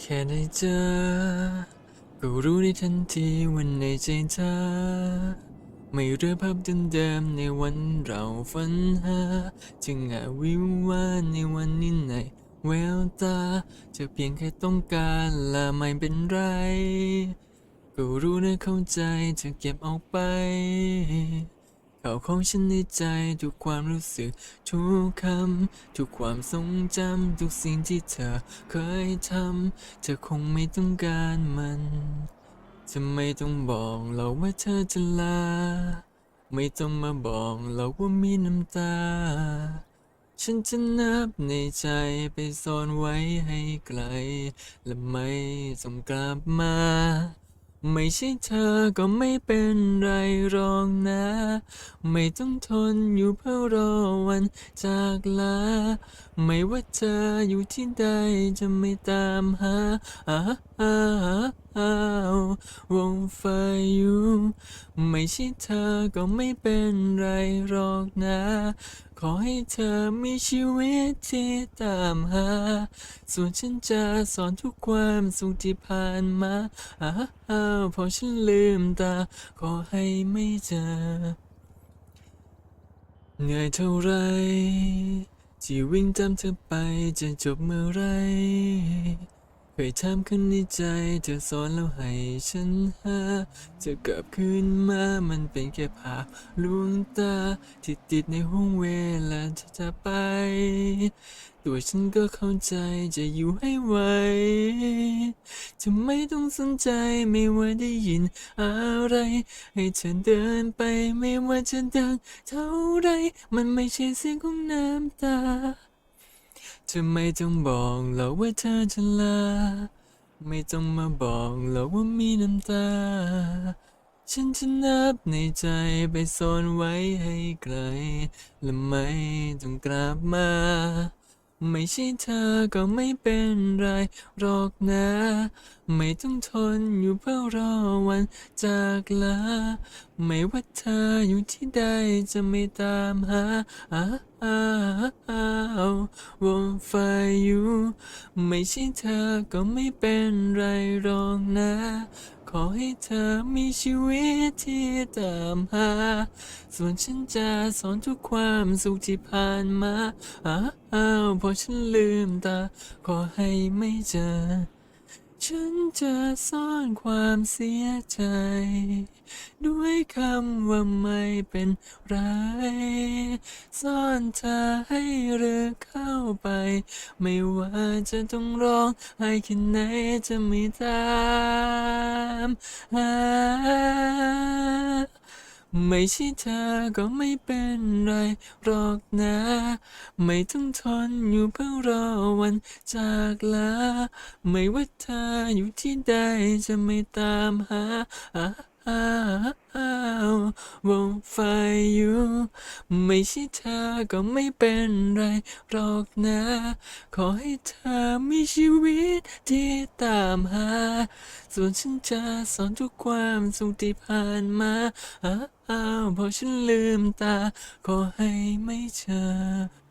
แค่ได้เจอ ก็รู้ในทันทีวันในใจเธอ ไม่เรือภาพเดิมๆในวันเราฝันหา จึงอาวิวว่าในวันนี้ในแววตา จะเพียงแค่ต้องการละไม่เป็นไร ก็รู้นะเข้าใจจะเก็บเอาไป ข่าวของฉันในใจทุกความรู้สึก ทุกคำ ทุกความทรงจำ ทุกสิ่งที่เธอเคยทำ เธอคงไม่ต้องการมันจะไม่ต้องบอกเราว่าเธอจะลา ไม่ต้องมาบอกเราว่ามีน้ำตา ฉันจะนับในใจไปซ่อนไว้ให้ไกล และไม่ต้องกลับมา ไม่ใช่เธอก็ไม่เป็นไรรองนะ ไม่ต้องทนอยู่เพื่อรอวันจากลา ไม่ว่าเธออยู่ที่ใดจะไม่ตามหาอ่า อ้าววงไฟอยู่ไม่ใช่เธอก็ไม่เป็นไรหรอกนะ ขอให้เธอมีชีวิตที่ตามหา ส่วนฉันจะสอนทุกความสุขที่ผ่านมาอ้าวพอฉันลืมตา ขอให้ไม่เจอเหนื่อยเท่าไรที่วิ่งตามเธอไปจะจบเมื่อไร เคยถามขึ้นในใจเธอสอนแล้วให้ฉันหาจะกลับคืนมามันเป็นแค่ภาพลวงตาที่ติดในห้วงเวลาที่จะไป ตัวฉันก็เข้าใจจะอยู่ให้ไหวจะไม่ต้องสนใจไม่ว่าได้ยินอะไร ให้เธอเดินไปไม่ว่าจะดังเท่าไร มันไม่ใช่เสียงของน้ำตา เธอไม่ต้องบอกเราว่าเธอจะลา ไม่ต้องมาบอกเราว่ามีน้ำตา ฉันจะนับในใจไปซ่อนไว้ให้ไกล และไม่ต้องกลับมา ไม่ใช่เธอก็ไม่เป็นไรหรอกนะ ไม่ต้องทนอยู่เพื่อรอวันจากลา ไม่ว่าเธออยู่ที่ใดจะไม่ตามหาอ้าอ้าว วนไฟอยู่ ไม่ใช่เธอก็ไม่เป็นไรหรอกนะ ขอให้เธอมีชีวิตที่ตามหา ส่วนฉันจะสอนทุกความสุขที่ผ่านมาอ้าวพอฉันลืมตา ขอให้ไม่เจอ ฉันจะซ่อนความเสียใจ ด้วยคำว่าไม่เป็นไร ซ่อนเธอให้หรือเข้าไป ไม่ว่าจะต้องร้องไห้แค่ไหนจะไม่ตามหา ไม่ใช่เธอก็ไม่เป็นไรหรอกนะ ไม่ต้องทนอยู่เพื่อรอวันจากลา ไม่ว่าเธออยู่ที่ใดจะไม่ตามหา วงไฟอยู่ ไม่ใช่เธอก็ไม่เป็นไรหรอกนะ ขอให้เธอมีชีวิตที่ตามหา ส่วนฉันจะสอนทุกความสุขที่ผ่านมาอ้าวพอฉันลืมตา ขอให้ไม่เจอ